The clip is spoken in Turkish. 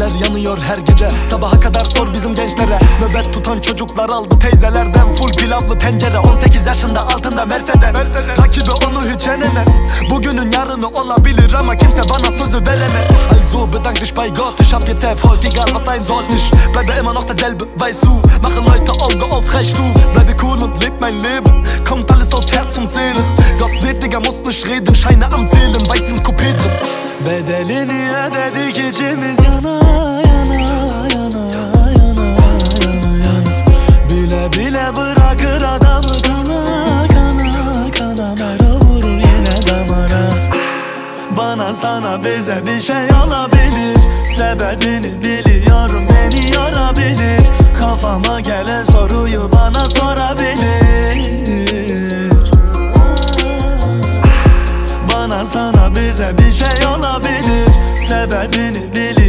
Neler yanıyor her gece. Sabaha kadar sor bizim gençlere. Nöbet tutan çocuklar aldı teyzelerden. Full pilavlı tencere. 18 yaşında altında Mercedes, Rakibi onu hiç yenemez. Bugünün yarını olabilir ama kimse bana sözü veremez. Also bedank dich bei Gott Ich hab jetzt Erfolg, egal was sein soll Ich bleibe immer noch derselbe, weißt du Machen Leute Auge auf, recht du Bleibe cool und leb mein Leben Kommt alles aus Herz und Seele Gott seht, Digga, muss nicht reden Scheine am Zählen, weiß im Coupé drin Bedelini ödedik içimiz yana bana sana bize bir şey alabilir. Sebebini biliyorum beni yorabilir Kafama gelen soruyu bana sorabilir. Bana sana bize bir şey olabilir Sebebini biliyorum.